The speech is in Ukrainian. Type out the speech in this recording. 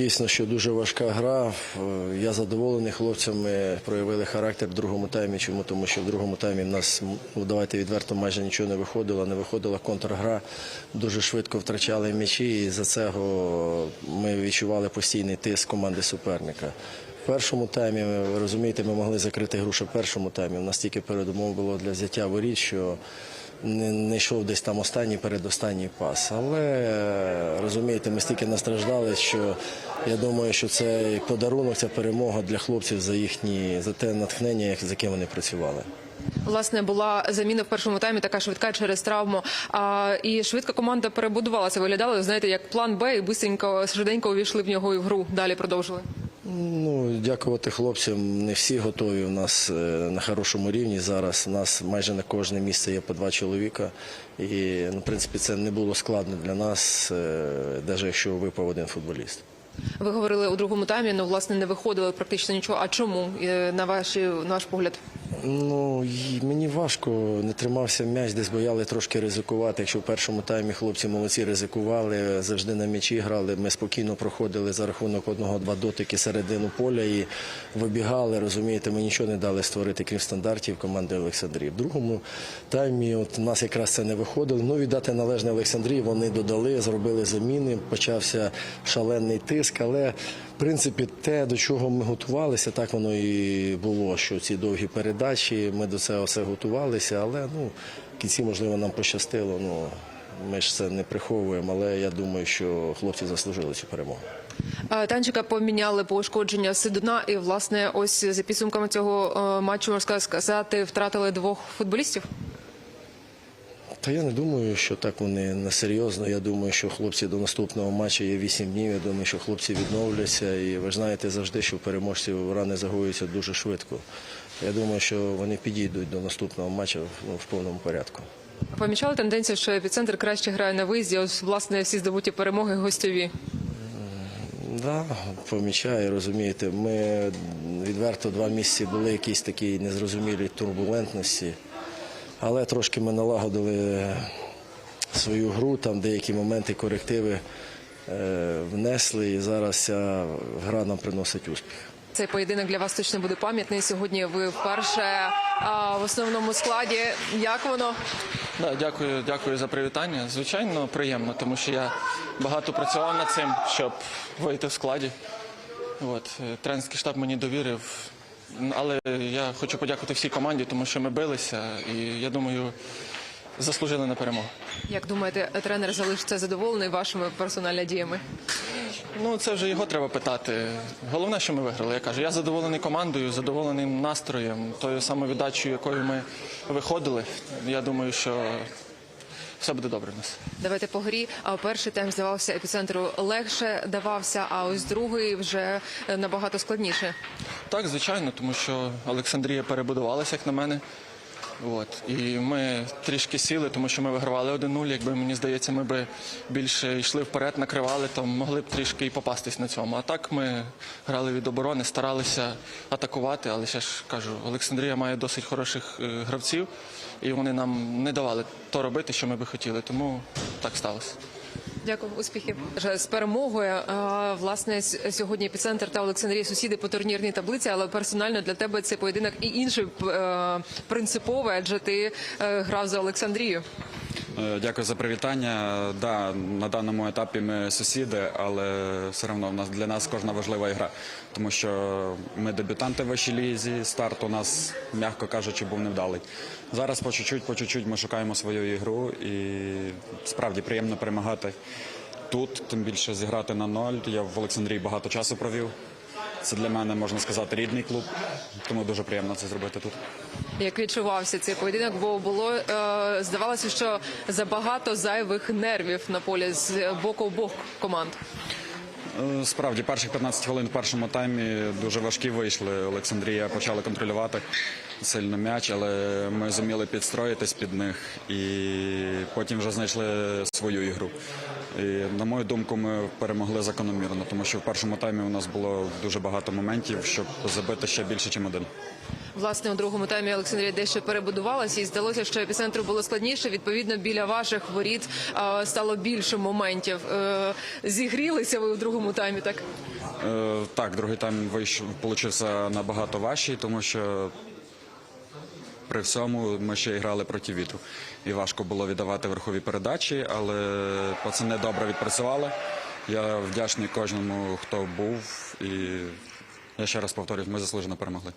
Дійсно, що дуже важка гра. Е, Я задоволений хлопцями. Проявили характер в другому таймі. Чому? Тому що в другому таймі в нас, ну давайте відверто, майже нічого не виходило. Не виходила контргра. Дуже швидко втрачали м'ячі, і за цього ми відчували постійний тиск команди суперника. Першому таймі, ви розумієте, ми могли закрити гру ще в першому таймі. У нас тільки передумов було для взяття воріт, що не, не йшов десь там останній передостанній пас. Але е, розумієте, ми стільки настраждали, що я думаю, що це подарунок, це перемога для хлопців за їхні за те натхнення, з яким вони працювали. Власне, була заміна в першому таймі така швидка через травму. А, і швидко команда перебудувалася. Виглядали, знаєте, як план Б, і бистренько, швиденько увійшли в нього і в гру. Далі продовжили. Ну, дякувати хлопцям. Не всі готові. У нас е, на хорошому рівні зараз. У нас майже на кожне місце є по два чоловіка. І ну, в принципі це не було складно для нас, навіть якщо випав один футболіст. Ви говорили у другому таймі, ну власне не виходили практично нічого. А чому е, на ваші на ваш погляд? Ну мені важко не тримався м'яч, десь бояли трошки ризикувати. Якщо в першому таймі хлопці молодці ризикували, завжди на м'ячі грали. Ми спокійно проходили за рахунок одного-два дотики середину поля і вибігали. Розумієте, ми нічого не дали створити, крім стандартів команди Олександрії. В другому таймі от у нас якраз це не виходило. Ну віддати належне Олександрії. Вони додали, зробили заміни. Почався шалений тиск, але принципі, те, до чого ми готувалися, так воно і було. Що ці довгі передачі, ми до цього все готувалися, але ну в кінці, можливо, нам пощастило. Ну ми ж це не приховуємо, але я думаю, що хлопці заслужили цю перемогу. Танчика поміняли по ушкодження Сидуна, і власне, ось за підсумками цього е, матчу можна сказати, втратили двох футболістів. Та я не думаю, що так вони несерйозно. Я думаю, що хлопці до наступного матчу є 8 днів. Я думаю, що хлопці відновляться. І ви ж знаєте завжди, що в переможців рани загоюються дуже швидко. Я думаю, що вони підійдуть до наступного матчу ну, в повному порядку. Помічали тенденцію, що епіцентр краще грає на виїзді. Ось власне всі здобуті перемоги гостьові. Да, помічаю, розумієте. Ми відверто два місяці були якісь такі незрозумілі турбулентності, але трошки ми налагодили свою гру, там деякі моменти, корективи е, внесли, і зараз ця гра нам приносить успіх. Цей поєдинок для вас точно буде пам'ятний. Сьогодні ви вперше а, в основному складі. Як воно? Да, дякую, дякую за привітання. Звичайно, приємно, тому що я багато працював над цим, щоб вийти в складі. От, е, тренерський штаб мені довірив. Але я хочу подякувати всій команді, тому що ми билися, і я думаю, заслужили на перемогу. Як думаєте, тренер залишиться задоволений вашими персональними діями? Ну, це вже його треба питати. Головне, що ми виграли. Я кажу, я задоволений командою, задоволений настроєм, тою самовіддачею, якою ми виходили. Я думаю, що все буде добре в нас. Давайте по грі. А перший тайм здавався епіцентру легше давався, а ось другий вже е, набагато складніше. Так, звичайно, тому що Олександрія перебудувалася, як на мене. От. І ми трішки сіли, тому що ми вигравали 1-0. Якби мені здається, ми би більше йшли вперед, накривали, то могли б трішки і попастись на цьому. А так ми грали від оборони, старалися атакувати, але ще ж кажу, Олександрія має досить хороших е, гравців, і вони нам не давали то робити, що ми би хотіли. Тому так сталося. Дякую, успіхів з перемогою. Власне, сьогодні епіцентр та Олександрія сусіди по турнірній таблиці, але персонально для тебе цей поєдинок і інший е, принциповий, адже ти е, грав за Олександрію. Е, Дякую за привітання. Да, на даному етапі ми сусіди, але все одно для нас кожна важлива ігра, тому що ми дебютанти в вищій лізі. Старт у нас, м'яко кажучи, був невдалий. Зараз по чуть-чуть, по чуть-чуть ми шукаємо свою ігру, і справді приємно перемагати тут. Тим більше зіграти на ноль. Я в Олександрії багато часу провів. Це для мене можна сказати рідний клуб, тому дуже приємно це зробити тут. Як відчувався цей поєдинок, бо було е, здавалося, що забагато зайвих нервів на полі з боку обох команд. Е, Справді, перших 15 хвилин в першому таймі дуже важкі вийшли. Олександрія почала контролювати сильно м'яч, але ми зуміли підстроїтись під них і потім вже знайшли свою ігру. І, на мою думку, ми перемогли закономірно, тому що в першому таймі у нас було дуже багато моментів, щоб забити ще більше, ніж один. Власне, у другому таймі Олександрія дещо перебудувалася, і здалося, що епіцентру було складніше. Відповідно, біля ваших воріт стало більше моментів. Е, Зігрілися ви у другому таймі, так? Е, так, другий тайм вийшов, набагато важчий, тому що при всьому ми ще й грали проти вітру. І важко було віддавати верхові передачі, але пацани добре відпрацювали. Я вдячний кожному, хто був. І я ще раз повторюю, ми заслужено перемогли.